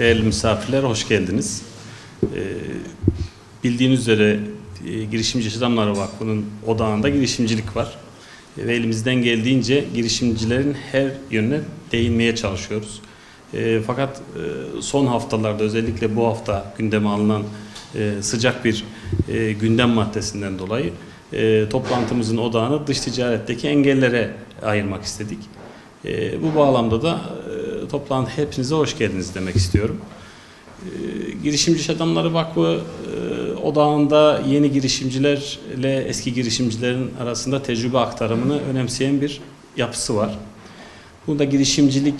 Değerli misafirler, hoş geldiniz. Ee, bildiğiniz üzere e, Girişimci İş Adamları Vakfı'nın odağında girişimcilik var. E, ve elimizden geldiğince girişimcilerin her yönüne değinmeye çalışıyoruz. E, fakat e, son haftalarda özellikle bu hafta gündeme alınan e, sıcak bir e, gündem maddesinden dolayı e, toplantımızın odağını dış ticaretteki engellere ayırmak istedik. E, bu bağlamda da toplantı hepinize hoş geldiniz demek istiyorum. E, Girişimci İş Adamları Vakfı e, odağında yeni girişimcilerle eski girişimcilerin arasında tecrübe aktarımını önemseyen bir yapısı var. Bunda girişimcilik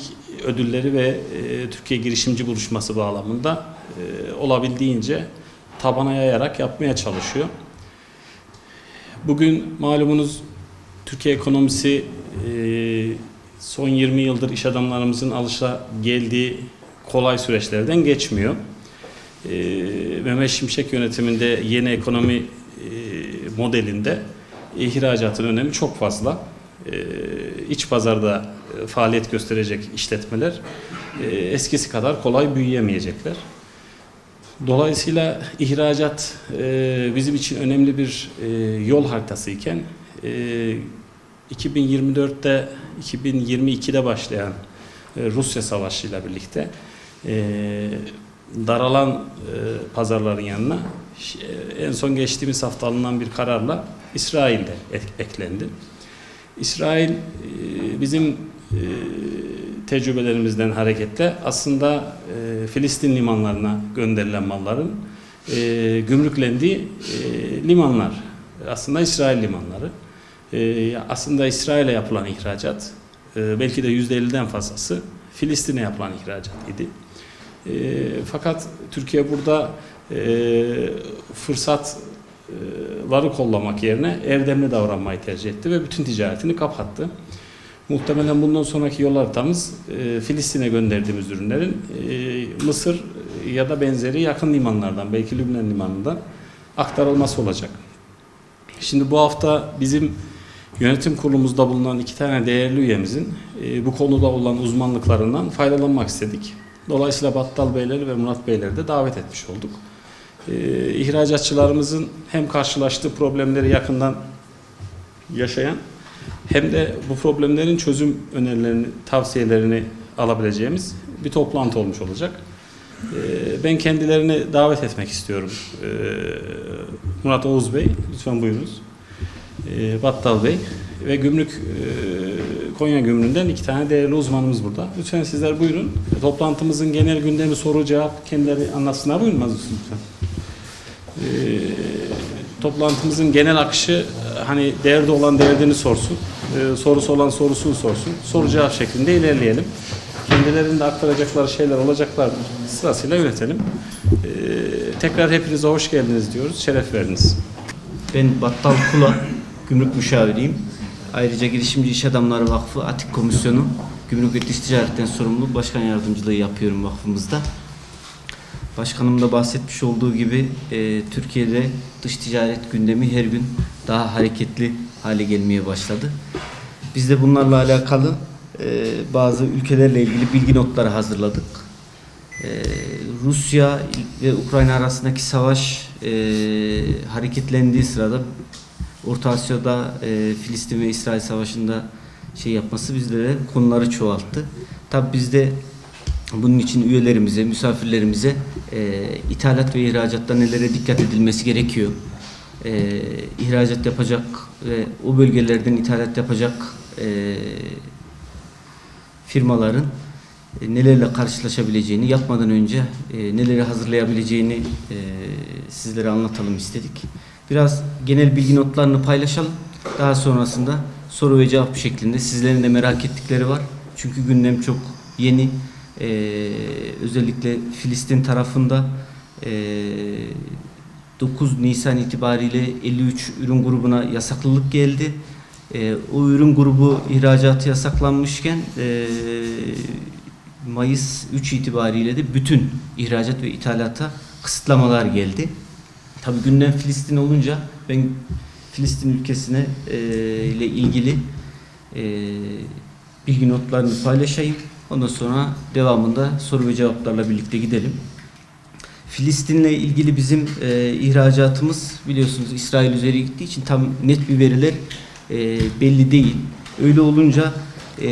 ödülleri ve e, Türkiye Girişimci Buluşması bağlamında e, olabildiğince tabana yayarak yapmaya çalışıyor. Bugün malumunuz Türkiye ekonomisi e, son 20 yıldır iş adamlarımızın alışa geldiği kolay süreçlerden geçmiyor. E, Mehmet Şimşek yönetiminde yeni ekonomi e, modelinde ihracatın önemi çok fazla. E, iç pazarda e, faaliyet gösterecek işletmeler e, eskisi kadar kolay büyüyemeyecekler. Dolayısıyla ihracat e, bizim için önemli bir e, yol haritası iken e, 2024'te 2022'de başlayan e, Rusya Savaşı ile birlikte e, daralan e, pazarların yanına en son geçtiğimiz hafta alınan bir kararla İsrail de ek- eklendi. İsrail bizim tecrübelerimizden hareketle aslında Filistin limanlarına gönderilen malların gümrüklendiği limanlar. Aslında İsrail limanları. E, aslında İsrail'e yapılan ihracat e, belki de %50'den fazlası Filistin'e yapılan ihracat idi. E, fakat Türkiye burada e, fırsatları kollamak yerine erdemli davranmayı tercih etti ve bütün ticaretini kapattı. Muhtemelen bundan sonraki yol haritamız e, Filistin'e gönderdiğimiz ürünlerin e, Mısır ya da benzeri yakın limanlardan, belki Lübnan limanından aktarılması olacak. Şimdi bu hafta bizim yönetim kurulumuzda bulunan iki tane değerli üyemizin e, bu konuda olan uzmanlıklarından faydalanmak istedik. Dolayısıyla Battal Beyleri ve Murat Beyleri de davet etmiş olduk. E, ihracatçılarımızın hem karşılaştığı problemleri yakından yaşayan hem de bu problemlerin çözüm önerilerini, tavsiyelerini alabileceğimiz bir toplantı olmuş olacak. Ee, Ben kendilerini davet etmek istiyorum. Ee, Murat Oğuz Bey, lütfen buyurunuz. Ee, Battal Bey ve Gümrük e, Konya Gümrüğü'nden iki tane değerli uzmanımız burada. Lütfen sizler buyurun. Toplantımızın genel gündemi soru cevap kendileri anlatsınlar. Buyurun lütfen. Ee, toplantımızın genel akışı e, hani derdi olan derdini sorsun, e, sorusu olan sorusunu sorsun, soru cevap şeklinde ilerleyelim. Kendilerinde aktaracakları şeyler olacaklardır. Sırasıyla yönetelim. Ee, tekrar hepinize hoş geldiniz diyoruz, şeref verdiniz. Ben Battal Kula, gümrük müşaviriyim. Ayrıca Girişimci İş Adamları Vakfı Atik Komisyonu Gümrük ve Dış Ticaretten sorumlu başkan yardımcılığı yapıyorum vakfımızda. Başkanım da bahsetmiş olduğu gibi e, Türkiye'de dış ticaret gündemi her gün daha hareketli hale gelmeye başladı. Biz de bunlarla alakalı e, bazı ülkelerle ilgili bilgi notları hazırladık. Ee, Rusya ve Ukrayna arasındaki savaş e, hareketlendiği sırada Orta Asya'da e, Filistin ve İsrail savaşında şey yapması bizlere konuları çoğalttı. Tabi biz de bunun için üyelerimize, misafirlerimize e, ithalat ve ihracatta nelere dikkat edilmesi gerekiyor. E, ihracat yapacak ve o bölgelerden ithalat yapacak e, firmaların e, nelerle karşılaşabileceğini, yapmadan önce e, neleri hazırlayabileceğini e, sizlere anlatalım istedik. Biraz genel bilgi notlarını paylaşalım. Daha sonrasında soru ve cevap şeklinde sizlerin de merak ettikleri var. Çünkü gündem çok yeni. E, özellikle Filistin tarafında e, 9 Nisan itibariyle 53 ürün grubuna yasaklılık geldi. E, o ürün grubu ihracatı yasaklanmışken e, Mayıs 3 itibariyle de bütün ihracat ve ithalata kısıtlamalar geldi. Tabi gündem Filistin olunca ben Filistin ülkesine e, ile ilgili e, bilgi notlarını paylaşayım. Ondan sonra devamında soru ve cevaplarla birlikte gidelim. Filistin'le ilgili bizim e, ihracatımız biliyorsunuz İsrail üzeri gittiği için tam net bir veriler e, belli değil. Öyle olunca e,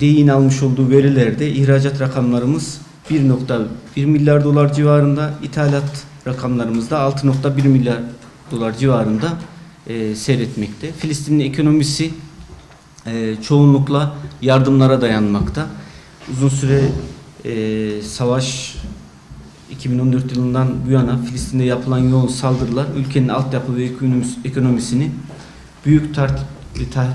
DEİ'nin almış olduğu verilerde ihracat rakamlarımız 1.1 milyar dolar civarında, ithalat rakamlarımız da 6.1 milyar dolar civarında e, seyretmekte. Filistin'in ekonomisi e, çoğunlukla yardımlara dayanmakta. Uzun süre e, savaş 2014 yılından bu yana Filistin'de yapılan yoğun saldırılar ülkenin altyapı ve ekonomis- ekonomisini büyük tar- ta-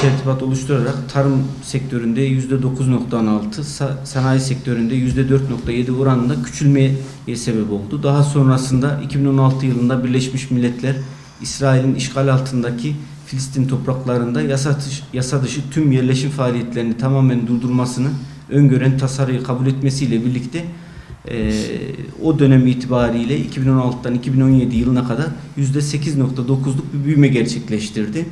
tertibat oluşturarak tarım sektöründe %9.16, sa- sanayi sektöründe %4.7 oranında küçülmeye sebep oldu. Daha sonrasında 2016 yılında Birleşmiş Milletler İsrail'in işgal altındaki Filistin topraklarında yasa dışı, yasa dışı tüm yerleşim faaliyetlerini tamamen durdurmasını öngören tasarıyı kabul etmesiyle birlikte e, o dönem itibariyle 2016'dan 2017 yılına kadar %8.9'luk bir büyüme gerçekleştirdi.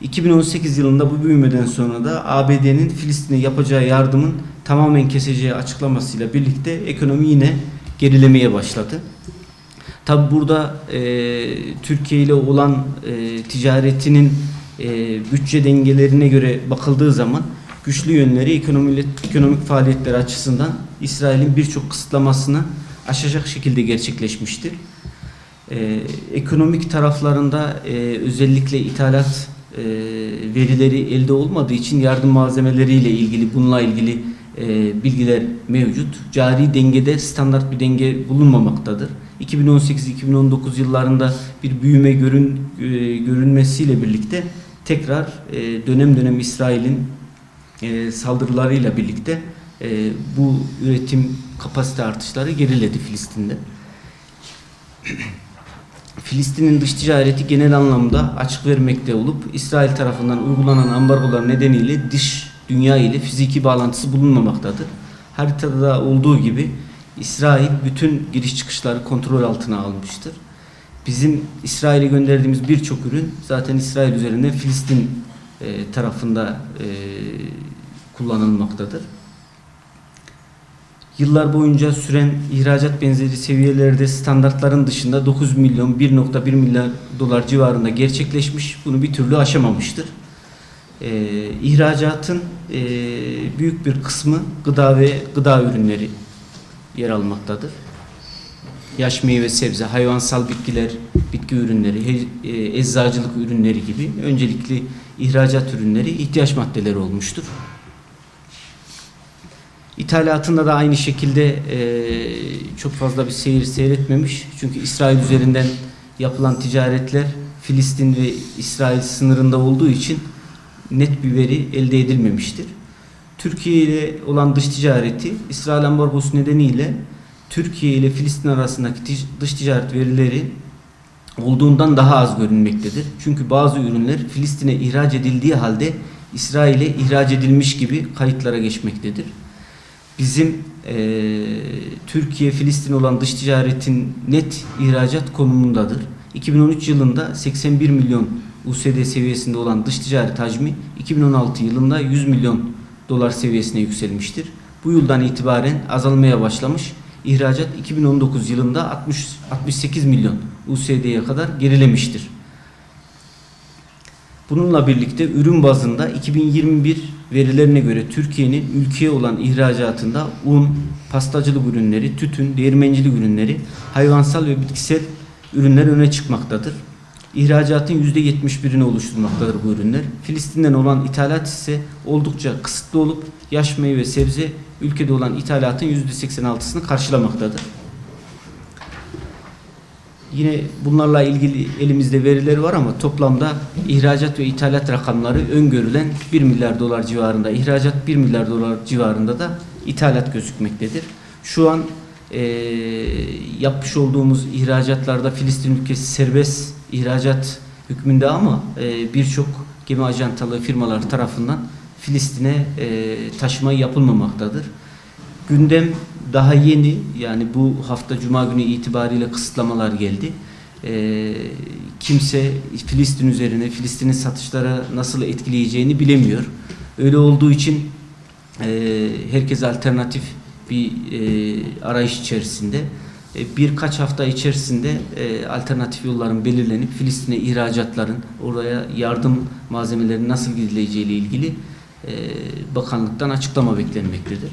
2018 yılında bu büyümeden sonra da ABD'nin Filistin'e yapacağı yardımın tamamen keseceği açıklamasıyla birlikte ekonomi yine gerilemeye başladı. Tabi burada e, Türkiye ile olan e, ticaretinin e, bütçe dengelerine göre bakıldığı zaman güçlü yönleri ekonomik, ekonomik faaliyetler açısından İsrail'in birçok kısıtlamasını aşacak şekilde gerçekleşmiştir. E, ekonomik taraflarında e, özellikle ithalat e, verileri elde olmadığı için yardım malzemeleriyle ilgili bununla ilgili e, bilgiler mevcut. Cari dengede standart bir denge bulunmamaktadır. 2018-2019 yıllarında bir büyüme görün, e, görünmesiyle birlikte tekrar e, dönem dönem İsrail'in e, saldırılarıyla birlikte e, bu üretim kapasite artışları geriledi Filistin'de. Filistin'in dış ticareti genel anlamda açık vermekte olup İsrail tarafından uygulanan ambargolar nedeniyle dış dünya ile fiziki bağlantısı bulunmamaktadır. Haritada da olduğu gibi İsrail bütün giriş çıkışları kontrol altına almıştır. Bizim İsrail'e gönderdiğimiz birçok ürün zaten İsrail üzerinden Filistin e, tarafında e, kullanılmaktadır. Yıllar boyunca süren ihracat benzeri seviyelerde standartların dışında 9 milyon 1.1 milyar dolar civarında gerçekleşmiş. Bunu bir türlü aşamamıştır. Ee, ihracatın e, büyük bir kısmı gıda ve gıda ürünleri yer almaktadır. Yaş meyve sebze, hayvansal bitkiler, bitki ürünleri, e, eczacılık ürünleri gibi öncelikli ihracat ürünleri ihtiyaç maddeleri olmuştur. İthalatında da aynı şekilde e, çok fazla bir seyir seyretmemiş. Çünkü İsrail üzerinden yapılan ticaretler Filistin ve İsrail sınırında olduğu için net bir veri elde edilmemiştir. Türkiye ile olan dış ticareti İsrail ambargosu nedeniyle Türkiye ile Filistin arasındaki dış ticaret verileri olduğundan daha az görünmektedir. Çünkü bazı ürünler Filistin'e ihraç edildiği halde İsrail'e ihraç edilmiş gibi kayıtlara geçmektedir. Bizim eee, Türkiye-Filistin olan dış ticaretin net ihracat konumundadır. 2013 yılında 81 milyon USD seviyesinde olan dış ticaret hacmi 2016 yılında 100 milyon dolar seviyesine yükselmiştir. Bu yıldan itibaren azalmaya başlamış. İhracat 2019 yılında 60 68 milyon USD'ye kadar gerilemiştir. Bununla birlikte ürün bazında 2021 verilerine göre Türkiye'nin ülkeye olan ihracatında un, pastacılık ürünleri, tütün, değirmencilik ürünleri, hayvansal ve bitkisel ürünler öne çıkmaktadır. İhracatın %71'ini oluşturmaktadır bu ürünler. Filistin'den olan ithalat ise oldukça kısıtlı olup yaş meyve sebze ülkede olan ithalatın %86'sını karşılamaktadır. Yine bunlarla ilgili elimizde verileri var ama toplamda ihracat ve ithalat rakamları öngörülen 1 milyar dolar civarında, ihracat 1 milyar dolar civarında da ithalat gözükmektedir. Şu an eee, yapmış olduğumuz ihracatlarda Filistin ülkesi serbest ihracat hükmünde ama eee, birçok gemi ajantalı firmalar tarafından Filistin'e eee taşıma yapılmamaktadır. Gündem daha yeni yani bu hafta Cuma günü itibariyle kısıtlamalar geldi. Ee, kimse Filistin üzerine Filistin'in satışlara nasıl etkileyeceğini bilemiyor. Öyle olduğu için e, herkes alternatif bir e, arayış içerisinde. E, birkaç hafta içerisinde e, alternatif yolların belirlenip Filistin'e ihracatların, oraya yardım malzemelerinin nasıl gidileceği ile ilgili e, bakanlıktan açıklama beklenmektedir.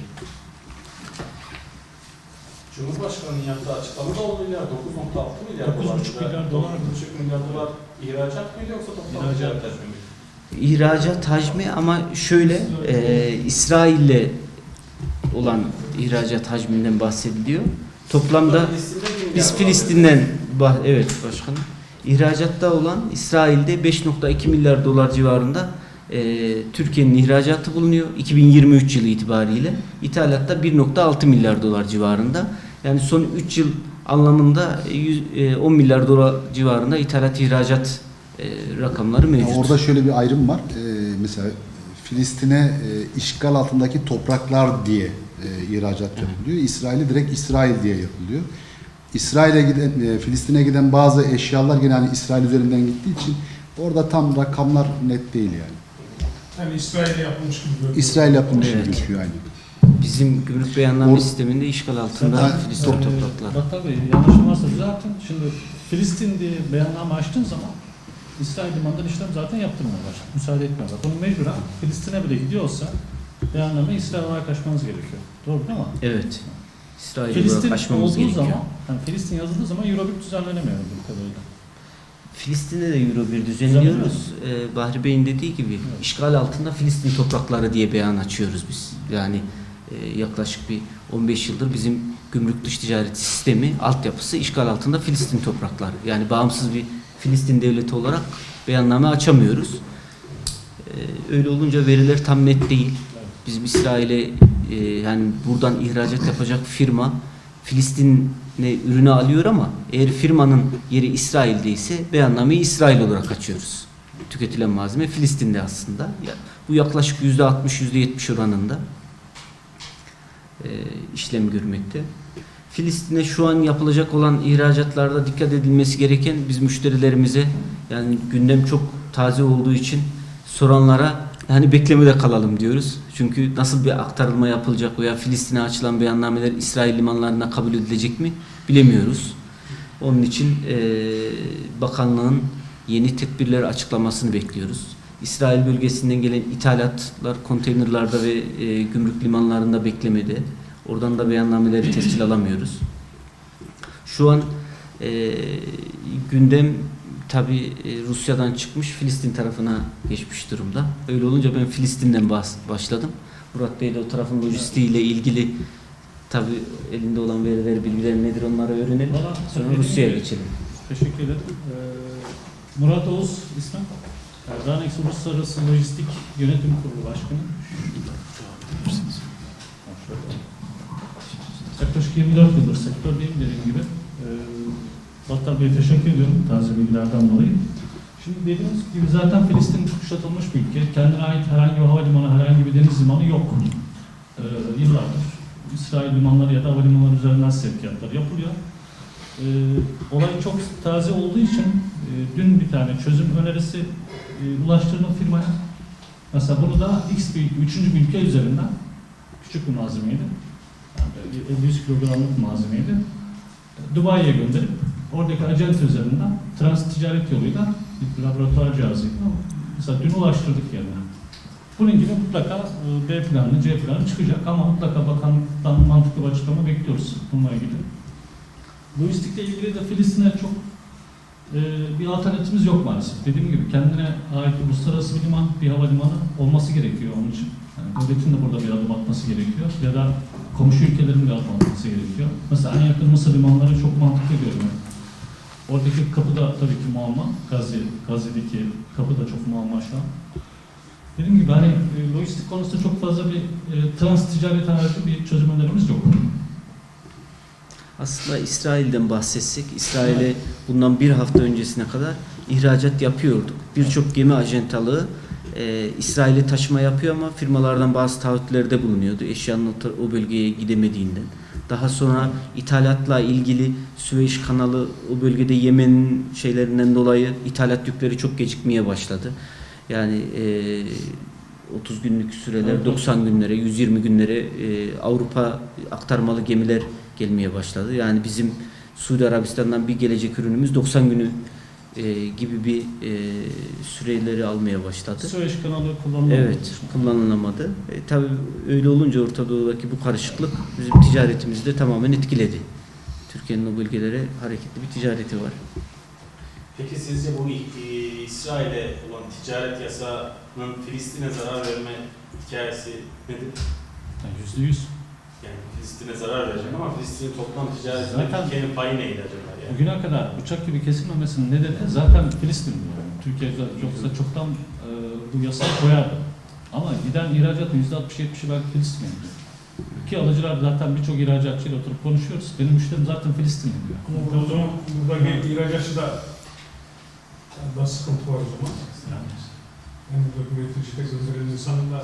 Cumhurbaşkanı'nın yaptığı açıklamada 10 milyar, 9.6 milyar 9,5 milyar dolar. 9,5 milyar dolar ihracat mıydı yoksa toplam İhracat. hacmi miydi? İhracat hacmi ama şöyle e, İsrail'le olan ihracat hacminden bahsediliyor. Toplamda biz dolar. Filistin'den bah- evet başkanım ihracatta olan İsrail'de 5.2 milyar dolar civarında e, Türkiye'nin ihracatı bulunuyor 2023 yılı itibariyle. İthalatta 1.6 milyar dolar civarında. Yani son 3 yıl anlamında e, yüz- e, 10 milyar dolar civarında ithalat ihracat e, rakamları mevcut. Orada şöyle bir ayrım var. Mesela Filistin'e e, işgal altındaki topraklar diye e, ihracat yapılıyor. İsrail'e direkt İsrail diye yapılıyor. İsrail'e giden, e, Filistin'e giden bazı eşyalar gene hani İsrail üzerinden gittiği için orada tam rakamlar net değil yani. Yani İsrail'e yapılmış gibi görünüyor. İsrail yapılmış gibi Evet. gözüküyor aynı. Bizim gümrük beyanname Or- sisteminde işgal altında Zaten- Filistin Top- toprakları. Battal Bey yanlışım varsa düzeltin. Şimdi Filistin diye beyanname açtığın zaman İsrail limanından işlem zaten yaptırmıyorlar. Müsaade etmiyorlar. Bunu mecburen Filistin'e bile gidiyorsa beyanname İsrail olarak açmanız gerekiyor. Doğru değil mi? Evet. İsrail Filistin aşmamız olduğu gerekiyor. zaman, yani Filistin yazıldığı zaman Eurobip düzenlenemiyor bu kadarıyla. Filistin'de de Euro 1 düzenliyoruz. Ee, Bahri Bey'in dediği gibi işgal altında Filistin toprakları diye beyan açıyoruz biz. Yani e, yaklaşık bir 15 yıldır bizim gümrük dış ticaret sistemi, altyapısı işgal altında Filistin toprakları. Yani bağımsız bir Filistin devleti olarak beyanname açamıyoruz. Ee, öyle olunca veriler tam net değil. Bizim İsrail'e e, yani buradan ihracat yapacak firma Filistin'e ürünü alıyor ama eğer firmanın yeri İsrail'de ise beyannameyi İsrail olarak açıyoruz. Tüketilen malzeme Filistin'de aslında. Bu yaklaşık %60 %70 oranında e, işlem görmekte. Filistin'e şu an yapılacak olan ihracatlarda dikkat edilmesi gereken biz müşterilerimize yani gündem çok taze olduğu için soranlara yani beklemede kalalım diyoruz. Çünkü nasıl bir aktarılma yapılacak veya Filistin'e açılan beyannameler İsrail limanlarına kabul edilecek mi bilemiyoruz. Onun için eee, bakanlığın yeni tedbirler açıklamasını bekliyoruz. İsrail bölgesinden gelen ithalatlar konteynerlarda ve eee, gümrük limanlarında beklemede. Oradan da beyannameleri tescil alamıyoruz. Şu an eee, gündem tabi Rusya'dan çıkmış Filistin tarafına geçmiş durumda. Öyle olunca ben Filistin'den başladım. Murat Bey de o tarafın lojistiğiyle ilgili tabi elinde olan veriler, bilgiler nedir onları öğrenelim. Sonra Rusya'ya geçelim. Teşekkür ederim. Ee, Murat Oğuz ismim. Erdanex Uluslararası Lojistik Yönetim Kurulu Başkanı. Yaklaşık 24 yıldır sektördeyim dediğim gibi. Ee, Battal Bey'e teşekkür ediyorum taze bilgilerden dolayı. Şimdi dediğimiz gibi zaten Filistin kuşatılmış bir ülke. Kendine ait herhangi bir havalimanı, herhangi bir deniz limanı yok. Ee, yıllardır İsrail limanları ya da havalimanları üzerinden sevkiyatlar yapılıyor. Ee, olay çok taze olduğu için e, dün bir tane çözüm önerisi e, ulaştırdım firmaya. Mesela bunu da X bir üçüncü bir ülke üzerinden küçük bir malzemeydi. Yani 50-100 kilogramlık malzemeydi. Dubai'ye gönderip oradaki acente üzerinden transit ticaret yoluyla bir laboratuvar cihazıyla mesela dün ulaştırdık yerine. Bunun gibi mutlaka e, B planı, C planı çıkacak ama mutlaka bakanlıktan mantıklı bir açıklama bekliyoruz bununla ilgili. Lojistikle ilgili de Filistin'e çok e, bir alternatifimiz yok maalesef. Dediğim gibi kendine ait uluslararası bir liman, bir havalimanı olması gerekiyor onun için. Yani devletin de burada bir adım atması gerekiyor ya da komşu ülkelerin bir adım atması gerekiyor. Mesela en yakın Mısır limanları çok mantıklı görünüyor. Oradaki kapı da tabii ki muamma. Gazze, Gazze'deki kapı da çok muamma şu an. Dediğim gibi hani e, lojistik konusunda çok fazla bir e, trans ticaret aracı bir çözüm önerimiz yok. Aslında İsrail'den bahsetsek, İsrail'e bundan bir hafta öncesine kadar ihracat yapıyorduk. Birçok gemi ajantalığı e, İsrail'e taşıma yapıyor ama firmalardan bazı taahhütlerde bulunuyordu. Eşyanın o, o bölgeye gidemediğinden. Daha sonra ithalatla ilgili Süveyş kanalı o bölgede Yemen'in şeylerinden dolayı ithalat yükleri çok gecikmeye başladı. Yani e, 30 günlük süreler 90 günlere, 120 günlere e, Avrupa aktarmalı gemiler gelmeye başladı. Yani bizim Suudi Arabistan'dan bir gelecek ürünümüz 90 günü e, gibi bir e, süreleri almaya başladı. Süveyş kanalı kullanılıyor. Evet, kullanılamadı. E, tabii öyle olunca Orta Doğu'daki bu karışıklık bizim ticaretimizi de tamamen etkiledi. Türkiye'nin o bölgelere hareketli bir ticareti var. Peki sizce bu e, İsrail'e olan ticaret yasağının Filistin'e zarar verme hikayesi nedir? Yani Yüzde yüz. Yani Filistin'e zarar verecek ama Filistin'in toplam ticaretinde Zaten- Türkiye'nin payı neydi acaba? Yani? Bugüne kadar bıçak gibi kesilmemesinin nedeni zaten Filistin. Yani. Türkiye yoksa çoktan e, bu yasağı koyardı. Ama giden ihracatın %60-70'i belki Filistin'e gidiyor. Ki alıcılar zaten birçok ihracatçıyla oturup konuşuyoruz. Benim müşterim zaten Filistin'e diyor. Ama o zaman buradaki ihracatçı da da sıkıntı var o zaman. Yani Yani burada üreticide gönderilen insanın da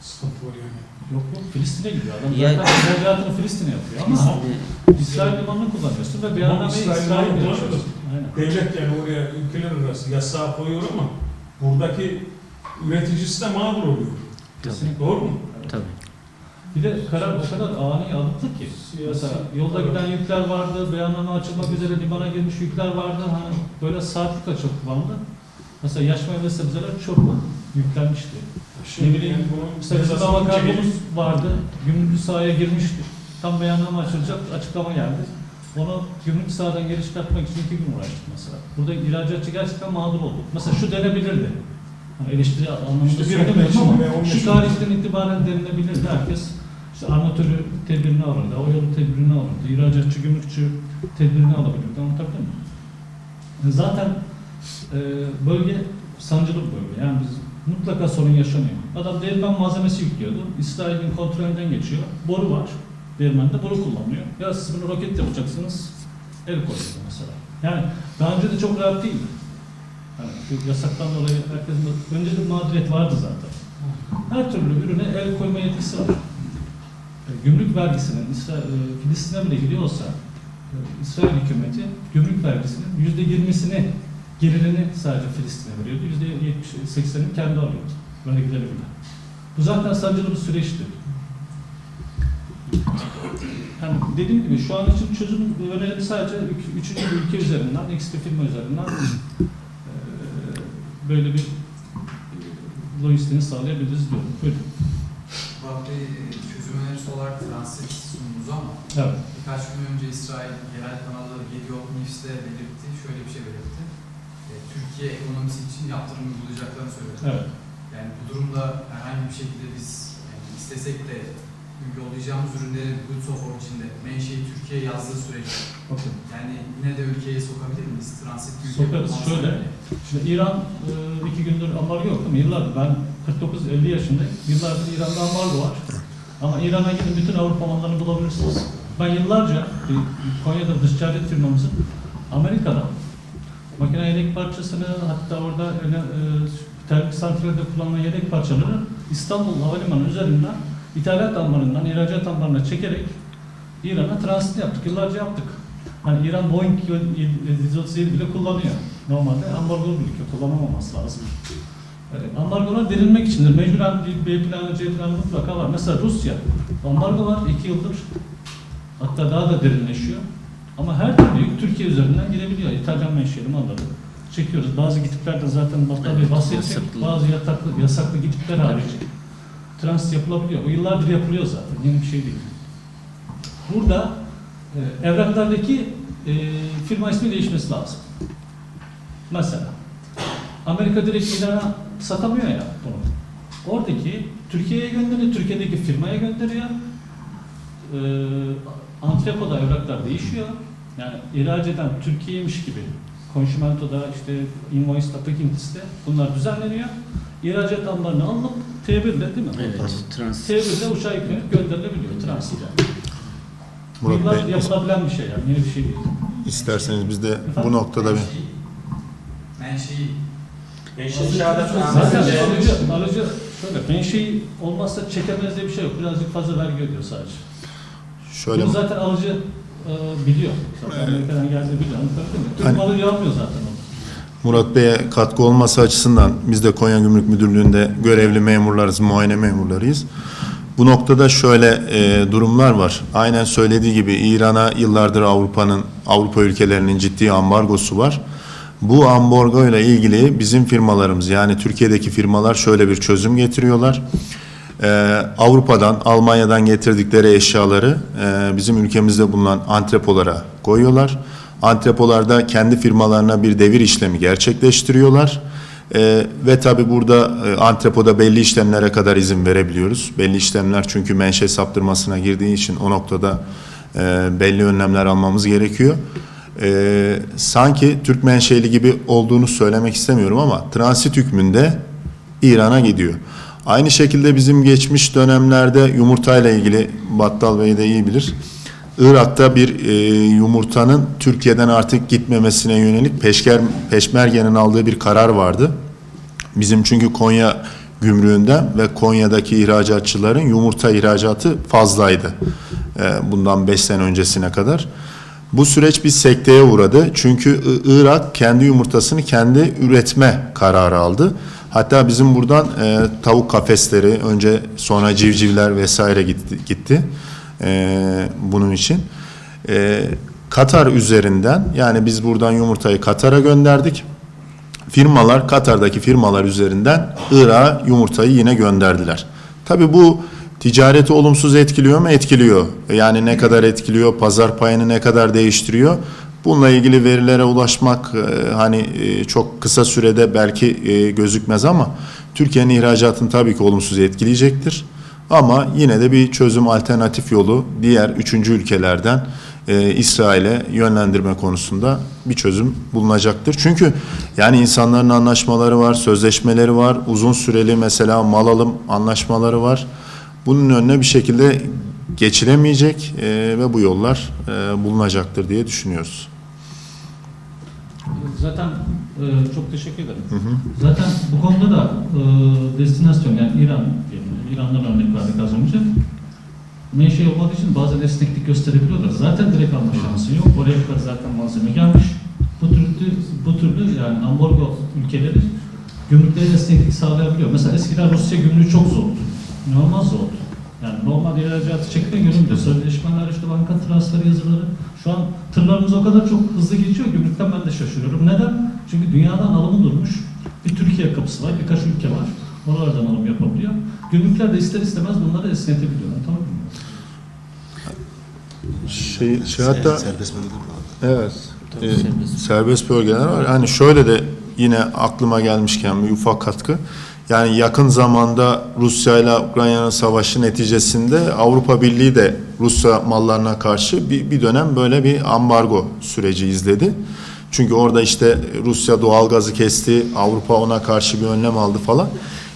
sıkıntı var yani. yok yok Filistin'e gidiyor. Adam Yani- zaten ihracatını Filistin'e yapıyor ama Filistin'e- İsrail limanını kullanıyorsun ve Tamam, beyannameyi İsrail İsrail'de limanı yapıyorsun. Aynen. Devlet yani oraya ülkeler arası yasağı koyuyor ama buradaki üreticisi de mağdur oluyor. Tabii, Doğru mu? tabii. Bir de karar o kadar ani alındı ki. Mesela yolda giden yükler vardı, beyanname açılmak üzere limana girmiş yükler vardı. Hani böyle saatlik açıldı bandı. Mesela yaş meyve sebzeler çok yüklenmişti. Ne bileyim, yani çekecek. kargomuz vardı. Gümrük sahaya girmişti. Tam beyanname açılacak, açıklama geldi. Onu gümrük sahadan geri çıkartmak için iki gün uğraştık mesela. Burada ihracatçı gerçekten mağdur oldu. Mesela şu denebilirdi. Hani eleştiri anlamında İşte bir hafta ama şu tarihten itibaren denilebilirdi. Herkes işte armatörü tedbirini alırdı, o yolu tedbirini alırdı, ihracatçı, gümrükçü tedbirini alabilirdi. Anlatabiliyor muyum? Zaten e, bölge sancılı bir bölge. Yani biz mutlaka sorun yaşanıyor. Adam değirmen malzemesi yüklüyordu. İsrail'in kontrolünden geçiyor. Boru var. Değirmende boru kullanılıyor. Ya siz bunu roket yapacaksınız. El koyuyor mesela. Yani daha önce de çok rahat değildi. Yani yasaktan dolayı herkesin de- önce de mağduriyet vardı zaten. Her türlü ürüne el koyma yetkisi var. E, Gümrük vergisinin İsrail, e, Filistin'e bile gidiyorsa e, İsrail hükümeti gümrük vergisinin yüzde yirmisini gelirini sadece Filistin'e veriyordu. Yüzde yetmiş, seksenini kendi alıyordu. Vergileri bile. Bu zaten sancılı bir süreçti. Yani dediğim gibi şu an için çözüm önerim sadece üçüncü bir ülke üzerinden, bir firma üzerinden e, böyle bir e, lojistiğini sağlayabiliriz diyorum. Buyurun. Murat Bey, e, çözüm önerisi olarak transit sundunuz ama Evet. birkaç gün önce İsrail yerel kanalı Yediot News'te belirtti, şöyle bir şey belirtti. Türkiye ekonomisi için yaptırım uygulayacaklarını söyledi. Evet. Yani bu durumda herhangi bir şekilde biz yani istesek de yollayacağımız ürünlerin goods of origin'de menşei Türkiye yazdığı sürece Bakın. yani yine de ülkeye sokabilir miyiz? Transit ülke Sokarız. Şöyle. bile. Şimdi İran e, iki gündür ambargo yok mi? Yıllardır ben 49-50 yaşındayım. Yıllardır İran'da ambargo var. Ama İran'a gidin bütün Avrupa mallarını bulabilirsiniz. Ben yıllarca Konya'da dış ticaret firmamızın Amerika'da makine yedek parçasını hatta orada öyle, e, termik santralde kullanılan yedek parçaları İstanbul Havalimanı üzerinden ithalat ambarından ihracat ambarına çekerek İran'a transit yaptık. Yıllarca yaptık. Hani İran Boeing 737 bile kullanıyor. Normalde ambargolu bir ülke kullanamaması lazım. Yani ambargolar derinmek içindir. Mecburen bir B planı, C planı mutlaka var. Mesela Rusya, ambargo var iki yıldır. Hatta daha da derinleşiyor. Ama her türlü yük Türkiye üzerinden gidebiliyor. İtalyan menşeli malları çekiyoruz. Bazı gidiplerden zaten Battal Bey bahsedecek. Bazı yataklı, yasaklı gidipler hariç transit yapılabiliyor. O yıllardır yapılıyor zaten. Yeni bir şey değil. Burada e, evraklardaki e, firma ismi değişmesi lazım. Mesela Amerika direkt İran'a satamıyor ya bunu. Oradaki Türkiye'ye gönderiyor, Türkiye'deki firmaya gönderiyor. E, antrepoda evraklar değişiyor. Yani ihraç eden Türkiye'ymiş gibi Konşimento'da işte invoice'da, Peking'de bunlar düzenleniyor. İhracat ambarını alınıp T1 ile değil mi? Evet, transit. T1'de uçağa yüklenip gönderilebiliyor transit. Murat Yıllar Bey, yapılabilen bir şey yani, yeni bir şey değil. isterseniz biz de bu noktada bir Menşei- Menşei Menşe şehadet Zaten alıcı, alıcı şöyle menşei olmazsa çekemez diye bir şey yok. Birazcık fazla vergi ödüyor sadece. şöyle Bunu zaten alıcı e, biliyor. Zaten Evet. Amerika'dan geldiği biliyor. Anlatabildim mi? Türk Hani- malı yapmıyor zaten onu. Murat Bey'e katkı olması açısından biz de Konya Gümrük Müdürlüğü'nde görevli memurlarız, muayene memurlarıyız. Bu noktada şöyle e, durumlar var. Aynen söylediği gibi İran'a yıllardır Avrupa'nın, Avrupa ülkelerinin ciddi ambargosu var. Bu ambargo ile ilgili bizim firmalarımız yani Türkiye'deki firmalar şöyle bir çözüm getiriyorlar. Ee, Avrupa'dan, Almanya'dan getirdikleri eşyaları e, bizim ülkemizde bulunan antrepolara koyuyorlar. Antrepolarda kendi firmalarına bir devir işlemi gerçekleştiriyorlar. Ee, ve tabi burada e, antrepoda belli işlemlere kadar izin verebiliyoruz. Belli işlemler çünkü menşe saptırmasına girdiği için o noktada e, belli önlemler almamız gerekiyor. Ee, sanki Türk menşeli gibi olduğunu söylemek istemiyorum ama transit hükmünde İran'a gidiyor. Aynı şekilde bizim geçmiş dönemlerde yumurtayla ilgili Battal Bey de iyi bilir. Irak'ta bir e, yumurtanın Türkiye'den artık gitmemesine yönelik Peşker, Peşmerge'nin aldığı bir karar vardı. Bizim çünkü Konya gümrüğünden ve Konya'daki ihracatçıların yumurta ihracatı fazlaydı. E, bundan 5 sene öncesine kadar. Bu süreç bir sekteye uğradı. Çünkü Irak kendi yumurtasını kendi üretme kararı aldı. Hatta bizim buradan e, tavuk kafesleri önce sonra civcivler vesaire gitti. gitti e, bunun için. E, Katar üzerinden yani biz buradan yumurtayı Katar'a gönderdik. Firmalar Katar'daki firmalar üzerinden Irak'a yumurtayı yine gönderdiler. Tabii bu ticareti olumsuz etkiliyor mu? Etkiliyor. Yani ne kadar etkiliyor, pazar payını ne kadar değiştiriyor? Bununla ilgili verilere ulaşmak e, hani e, çok kısa sürede belki e, gözükmez ama Türkiye'nin ihracatını tabii ki olumsuz etkileyecektir. Ama yine de bir çözüm alternatif yolu diğer üçüncü ülkelerden İsrail'e yönlendirme konusunda bir çözüm bulunacaktır. Çünkü yani insanların anlaşmaları var, sözleşmeleri var, uzun süreli mesela mal alım anlaşmaları var. Bunun önüne bir şekilde geçilemeyecek e, ve bu yollar e, bulunacaktır diye düşünüyoruz. Zaten e, çok teşekkür ederim. Zaten bu konuda da e, destinasyon yani İran, İran'dan örnek verdik az önce. Menşe olmadığı için bazen esneklik gösterebiliyorlar. Zaten direkt alma şansı yok. Oraya kadar zaten malzeme gelmiş. Bu türlü, bu türlü yani ambargo ülkeleri gümrükleri esneklik sağlayabiliyor. Mesela eskiden Rusya gümrüğü çok zordu. İnanılmaz zordu. Yani normal ihracatı çekilen gümrükte sözleşmeler işte banka transfer yazıları. Şu an tırlarımız o kadar çok hızlı geçiyor gümrükten ben de şaşırıyorum. Neden? Çünkü dünyadan alımı durmuş. Bir Türkiye kapısı var, birkaç ülke var. Oralardan alım yapabiliyor. Gümrükler de ister istemez bunları esnetebiliyor. Tamam mı? Şey, şey hatta serbest bölge Evet. Serbest. serbest bölgeler var. Hani şöyle de yine aklıma gelmişken bir ufak katkı. Yani yakın zamanda Rusya ile Ukrayna'nın savaşı neticesinde Avrupa Birliği de Rusya mallarına karşı bir, bir dönem böyle bir ambargo süreci izledi. Çünkü orada işte Rusya doğalgazı kesti, Avrupa ona karşı bir önlem aldı falan.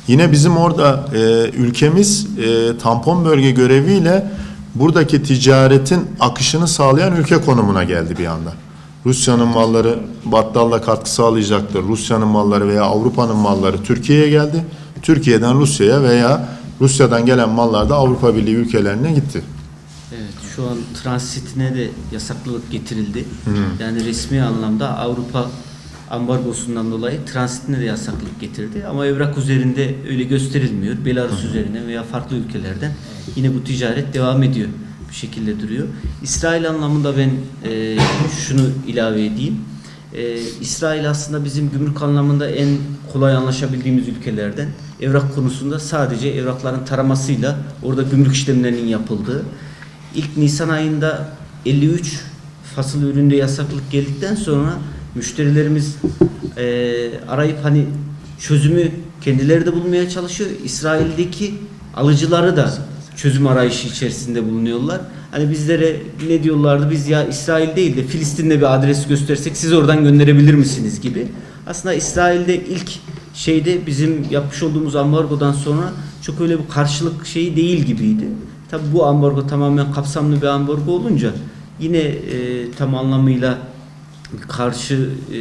Yine bizim orada e, ülkemiz e, tampon bölge göreviyle buradaki ticaretin akışını sağlayan ülke konumuna geldi bir anda. Rusya'nın malları battalla katkı sağlayacaktır. Rusya'nın malları veya Avrupa'nın malları Türkiye'ye geldi. Türkiye'den Rusya'ya veya Rusya'dan gelen mallar da Avrupa Birliği ülkelerine gitti. Evet, şu an transitine de yasaklılık getirildi. Yani resmi anlamda Avrupa ambargosundan dolayı transitine de yasaklık getirdi. Ama evrak üzerinde öyle gösterilmiyor. Belarus üzerinden veya farklı ülkelerden yine bu ticaret devam ediyor. Şekilde duruyor. İsrail anlamında ben e, şunu ilave edeyim. E, İsrail aslında bizim gümrük anlamında en kolay anlaşabildiğimiz ülkelerden. Evrak konusunda sadece evrakların taramasıyla orada gümrük işlemlerinin yapıldığı. İlk Nisan ayında 53 fasıl üründe yasaklık geldikten sonra müşterilerimiz e, arayıp hani çözümü kendileri de bulmaya çalışıyor. İsrail'deki alıcıları da çözüm arayışı içerisinde bulunuyorlar. Hani bizlere ne diyorlardı? Biz ya İsrail değil de Filistin'de bir adres göstersek siz oradan gönderebilir misiniz gibi. Aslında İsrail'de ilk şeyde bizim yapmış olduğumuz ambargodan sonra çok öyle bir karşılık şeyi değil gibiydi. Tabi bu ambargo tamamen kapsamlı bir ambargo olunca yine e, tam anlamıyla karşı e,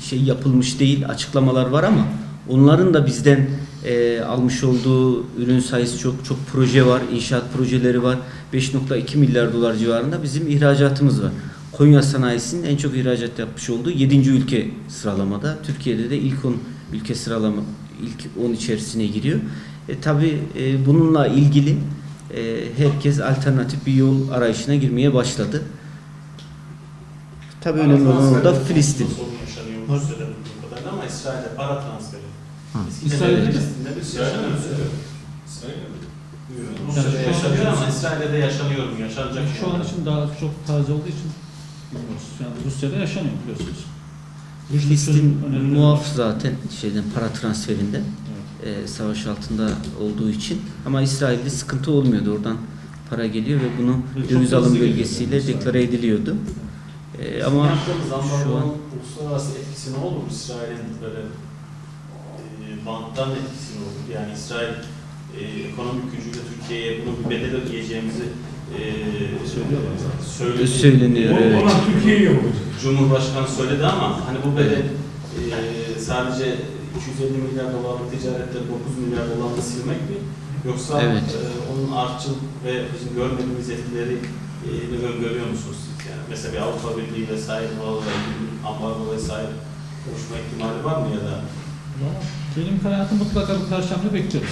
şey yapılmış değil açıklamalar var ama onların da bizden e, almış olduğu ürün sayısı çok çok proje var inşaat projeleri var 5.2 milyar dolar civarında bizim ihracatımız var Konya sanayisinin en çok ihracat yapmış olduğu 7. ülke sıralamada. Türkiye'de de ilk 10 ülke sıralama ilk 10 içerisine giriyor. E, tabii e, bununla ilgili e, herkes alternatif bir yol arayışına girmeye başladı. Tabii önemli olan orada Filistin. Sorun yaşanıyor bildiğim kadarıyla ama İsrail'de para transferi. İsrail'de de-. Rusya'da Yani yaşanıyor ama İsrail'de de yaşanıyor mu? Yaşanacak Yani şu an için daha çok taze olduğu için bilmiyoruz. Yani Rusya'da yaşanıyor biliyorsunuz. Filistin muaf zaten şeyden para transferinde e, savaş altında olduğu için ama İsrail'de sıkıntı olmuyordu oradan para geliyor ve bunu döviz alım bölgesiyle İsrail. deklare ediliyordu. E, ama şu an uluslararası etkisi ne olur? İsrail'in böyle banttan etkisi ne olur? Yani İsrail e, ekonomik gücüyle Türkiye'ye bunun bir bedel ödeyeceğimizi e, Söylüyorlar söyledi. Söyleniyor, O- evet. Türkiye'yi yapacak. Cumhurbaşkanı söyledi ama hani bu bedel e, sadece 250 milyar dolarlık ticarette 9 milyar dolarla silmek mi? Yoksa Evet. e, onun artçıl ve bizim görmediğimiz etkileri e, öngörüyor musunuz siz? Yani mesela bir Avrupa Birliği vesaire ilgili ambargo vesaire oluşma ihtimali var mı ya da Benim kanaatim mutlaka bir karşılıklı bekliyoruz.